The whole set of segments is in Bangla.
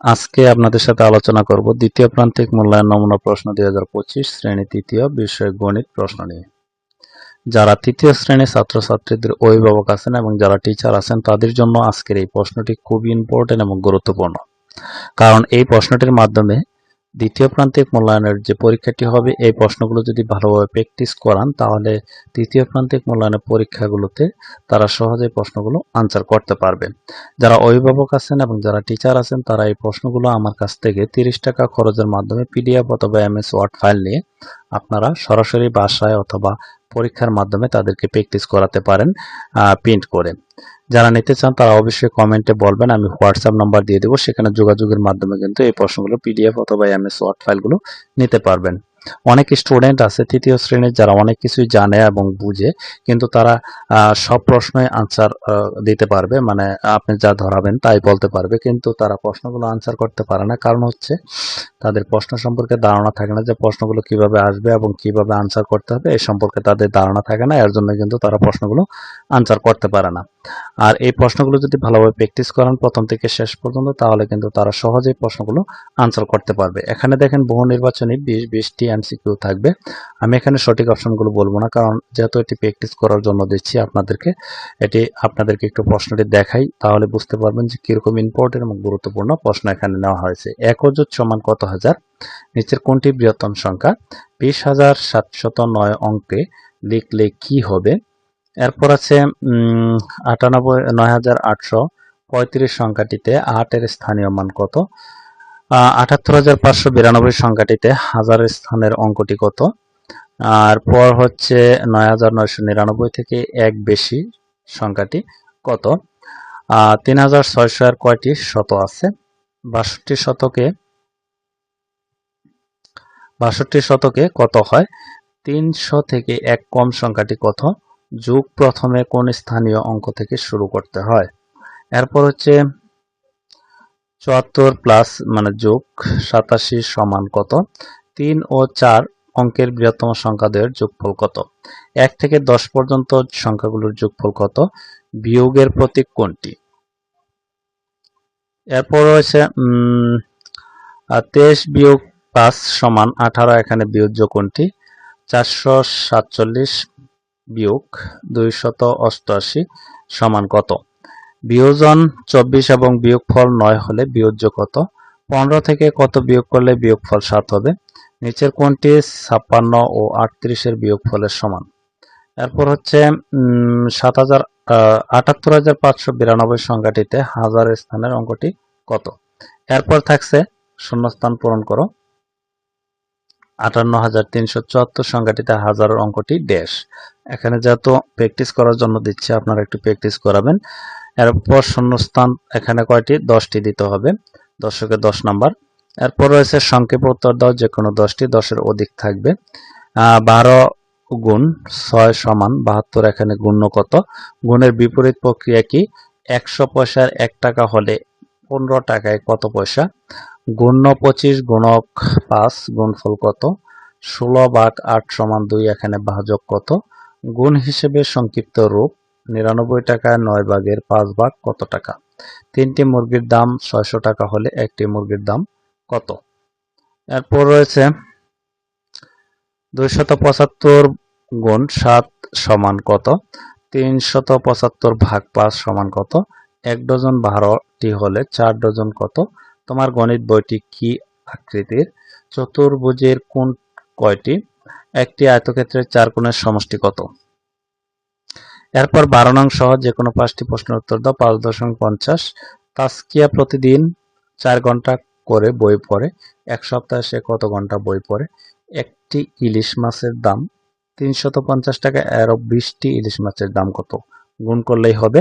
আজকে আপনাদের সাথে আলোচনা করব দ্বিতীয় প্রান্তিক মূল্যায়ন নমুনা প্রশ্ন দুই হাজার পঁচিশ, শ্রেণি তৃতীয় বিষয় গণিত প্রশ্ন নিয়ে। যারা তৃতীয় শ্রেণির ছাত্রছাত্রীদের অভিভাবক আছেন এবং যারা টিচার আছেন, তাদের জন্য আজকের এই প্রশ্নটি খুব ইম্পর্টেন্ট এবং গুরুত্বপূর্ণ। কারণ এই প্রশ্নটির মাধ্যমে দ্বিতীয় প্রান্তিক মূল্যায়নের যে পরীক্ষাটি হবে, এই প্রশ্নগুলো যদি ভালোভাবে প্র্যাকটিস করান, তাহলে তৃতীয় প্রান্তিক মূল্যায়নের পরীক্ষাগুলোতে তারা সহজে প্রশ্নগুলো আনসার করতে পারবেন। যারা অভিভাবক আছেন এবং যারা টিচার আছেন, তারা এই প্রশ্নগুলো আমার কাছ থেকে তিরিশ টাকা খরচের মাধ্যমে পিডিএফ অথবা এম এস ওয়ার্ড ফাইল নিয়ে আপনারা সরাসরি বাসায় অথবা পরীক্ষার মাধ্যমে তাদেরকে প্র্যাকটিস করাতে পারেন প্রিন্ট করে। যারা নিতে চান তারা অবশ্যই কমেন্টে বলবেন, আমি হোয়াটসঅ্যাপ নাম্বার দিয়ে দেবো, সেখানে যোগাযোগের মাধ্যমে কিন্তু এই প্রশ্নগুলো পিডিএফ অথবা এমএস ওয়ার্ড ফাইলগুলো নিতে পারবেন। অনেক স্টুডেন্ট আছে, তৃতীয় শ্রেণির যারা অনেক কিছুই জানে এবং বুঝে, কিন্তু তারা সব প্রশ্নই আনসার দিতে পারবে মানে আপনি যা ধরাবেন তাই বলতে পারবে, কিন্তু তারা প্রশ্নগুলো আনসার করতে পারে না। কারণ হচ্ছে, তাদের প্রশ্ন সম্পর্কে ধারণা থাকে না যে প্রশ্নগুলো কীভাবে আসবে এবং কীভাবে আনসার করতে হবে এই সম্পর্কে তাদের ধারণা থাকে না, এর জন্য কিন্তু তারা প্রশ্নগুলো আনসার করতে পারে না। আর এই প্রশ্নগুলো যদি ভালোভাবে প্র্যাকটিস করেন প্রথম থেকে শেষ পর্যন্ত, তাহলে কিন্তু তারা সহজেই প্রশ্নগুলো আনসার করতে পারবে। এখানে দেখেন বহু নির্বাচনী বিশ বিশটি এমসিকিউ থাকবে। আমি এখানে সঠিক অপশনগুলো বলব না, কারণ যেহেতু এটি প্র্যাকটিস করার জন্য দিচ্ছি আপনাদেরকে, এটি আপনাদেরকে একটু প্রশ্নটি দেখাই, তাহলে বুঝতে পারবেন যে কীরকম ইম্পর্টেন্ট এবং গুরুত্বপূর্ণ প্রশ্ন এখানে নেওয়া হয়েছে। এক অযুত সমান কত হাজার? নিচের কোনটি বৃহত্তম সংখ্যা? বিশ হাজার সাতশত নয় অঙ্কে লিখলে কি হবে? এরপর আছে আটানব্বই, নয় হাজার আটশো পঁয়ত্রিশ সংখ্যাটিতে আটের স্থানীয় মান কত? আটাত্তর হাজার পাঁচশো বিরানব্বই সংখ্যাটিতে হাজারের স্থানের অঙ্কটি কত? আর পর হচ্ছে নয় হাজার নিরানব্বই থেকে এক বেশি সংখ্যাটি কত? তিন হাজার ছয়শো আর কয়টি শত আছে? বাষট্টি শতকে বাষট্টি শতকে কত হয়? তিনশো থেকে এক কম সংখ্যাটি কত? যোগ প্রথমে কোন স্থানীয় অঙ্ক থেকে শুরু করতে হয়। এরপর হচ্ছে চুয়াত্তর প্লাস মানে যোগ সাতাশি সমান কত? তিন ও চার অঙ্কের বৃহত্তম সংখ্যাদের যোগফল কত? এক থেকে দশ পর্যন্ত সংখ্যাগুলোর যোগফল কত? বিয়োগের প্রতীক কোনটি? এরপর রয়েছে তেইশ বিয়োগ পাঁচ সমান আঠারো, এখানে বিয়োজ্য কোনটি? চারশো সাতচল্লিশ বিয়োগ দুইশত অষ্টআশি সমান কত? বিয়োজন চব্বিশ এবং বিয়োগফল নয় হলে বিয়োজ্য কত? পনেরো থেকে কত বিয়োগ করলে বিয়োগফল সাত হবে? নিচের কোনটি ছাপ্পান্ন ও আটত্রিশের বিয়োগফলের সমান? এরপর হচ্ছে সাত হাজার আটাত্তর হাজার পাঁচশো বিরানব্বই সংখ্যাটিতে হাজার স্থানের অঙ্কটি কত? এরপর থাকছে শূন্যস্থান পূরণ করো। আটান্ন হাজার তিনশো চুয়াত্তর সংখ্যাটিতে হাজারের অঙ্কটি ড্যাশ এখানে যেহেতু প্র্যাকটিস করার জন্য দিচ্ছে, আপনারা একটু প্র্যাকটিস করাবেন। এরপর শূন্যস্থান, এখানে কয়টি? দশটি দিতে হবে। দশকে দশ নাম্বার। এরপর রয়েছে সংক্ষেপে উত্তর দাও যে কোনো দশটি দশের অধিক থাকবে। বারো গুণ ছয় সমান বাহাত্তর, এখানে গুণ্য কত? গুণের বিপরীত প্রক্রিয়া কি? একশো পয়সার এক টাকা হলে পনেরো টাকায় কত পয়সা? গুণ্য পঁচিশ গুণক পাঁচ গুণফল কত? ষোলো ভাগ আট সমান দুই এখানে ভাজক কত? গুণ হিসেবে সংক্ষিপ্ত রূপ, নিরানব্বই টাকায় নয় ভাগের পাঁচ ভাগ কত টাকা? তিনটি মুরগির দাম ছয়শো টাকা হলে একটি মুরগির দাম কত? এরপর রয়েছে দুইশত পঁচাত্তর গুণ সাত সমান কত? তিনশত পঁচাত্তর ভাগ পাঁচ সমান কত? এক ডজন বারোটি হলে চার ডজন কত? তোমার গণিত বইটি কি আকৃতির? চতুর্ভুজের কোন কয়টি? একটি আয়তক্ষেত্রের চার কোণের সমষ্টি কত? এরপর বারো নং সহ যে কোনো পাঁচটি প্রশ্নের উত্তর দাও, পাঁচ দশমিক পঞ্চাশ। তাস্কিয়া প্রতিদিন চার ঘণ্টা করে বই পড়ে, এক সপ্তাহে সে কত ঘণ্টা বই পড়ে? একটি ইলিশ মাছের দাম তিনশত পঞ্চাশ টাকা এর বিশটি ইলিশ মাছের দাম কত? গুণ করলেই হবে।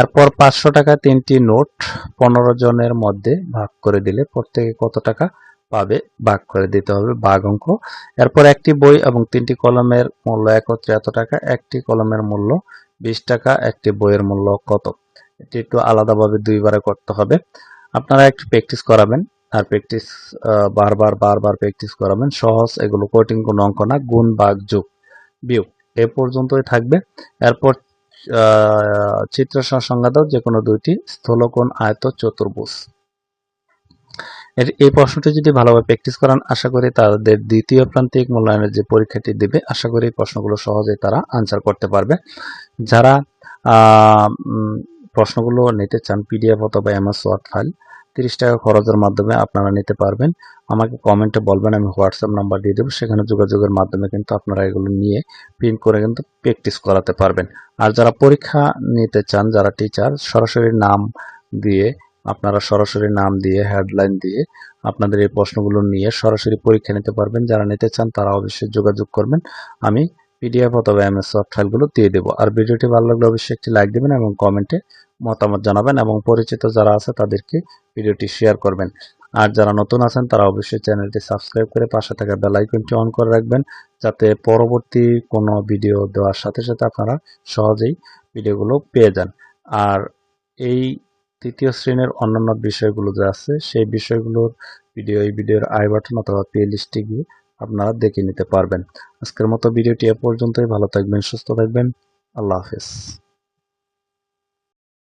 এরপর পাঁচশো টাকা তিনটি নোট পনেরো জনের মধ্যে ভাগ করে দিলে প্রত্যেকে কত টাকা পাবে? ভাগ করে দিতে হবে ভাগ অঙ্ক। এরপর একটি বই এবং তিনটি কলমের মূল্য একত্রে এত টাকা, একটি কলমের মূল্য বিশ টাকা, একটি বইয়ের মূল্য কত? এটি একটু আলাদাভাবে দুইবারে করতে হবে। আপনারা একটু প্র্যাকটিস করাবেন আর প্র্যাকটিস বারবার বারবার প্র্যাকটিস করাবেন। সহজ এগুলো কঠিন কোনো অঙ্ক না, গুণ, ভাগ, যোগ, বিয়োগ। এ পর্যন্তই থাকবে। এরপর চিত্র দাও যে কোনো দুইটি স্থলকোণ আয়ত চতুর্ভুজ। এই প্রশ্নটি যদি ভালোভাবে প্র্যাকটিস করান, আশা করি তাদের দ্বিতীয় প্রান্তিক মূল্যায়নের যে পরীক্ষাটি দেবে, আশা করি প্রশ্নগুলো সহজে তারা আনসার করতে পারবে। যারা প্রশ্নগুলো নিতে চান পিডিএফ অথবা এমএস ওয়ার্ড ফাইল তিরিশ টাকা খরচের মাধ্যমে আপনারা নিতে পারবেন। আমাকে কমেন্টে বলবেন, আমি হোয়াটসঅ্যাপ নাম্বার দিয়ে দেবো। সেখানে যোগাযোগের মাধ্যমে কিন্তু আপনারা এগুলো নিয়ে প্রিন্ট করে কিন্তু প্র্যাকটিস করাতে পারবেন। আর যারা পরীক্ষা নিতে চান, যারা টিচার সরাসরি নাম দিয়ে, আপনারা সরাসরি নাম দিয়ে হেডলাইন দিয়ে আপনাদের এই প্রশ্নগুলো নিয়ে সরাসরি পরীক্ষা নিতে পারবেন। যারা নিতে চান, তারা অবশ্যই যোগাযোগ করবেন। আমি পিডিএফ অথবা এমএস সফট ফাইলগুলো দিয়ে দেবো। আর ভিডিওটি ভালো লাগলে অবশ্যই একটি লাইক দেবেন এবং কমেন্টে মতামত জানাবেন এবং পরিচিত যারা আছে তাদেরকে ভিডিওটি শেয়ার করবেন। আর যারা নতুন আছেন তারা অবশ্যই চ্যানেলটি সাবস্ক্রাইব করে পাশে থাকা বেল আইকনটি অন করে রাখবেন যাতে পরবর্তী কোনো ভিডিও দেওয়ার সাথে সাথে আপনারা সহজেই ভিডিওগুলো পেয়ে যান। আর এই তৃতীয় শ্রেণির অন্যান্য বিষয়গুলো যে আছে, সেই বিষয়গুলোর ভিডিও, এই ভিডিওর আই বাটন অথবা প্লে লিস্টে গিয়ে আপনারা দেখে নিতে পারবেন। আজকের মতো ভিডিওটি এ পর্যন্তই। ভালো থাকবেন, সুস্থ থাকবেন। আল্লাহ হাফেজ।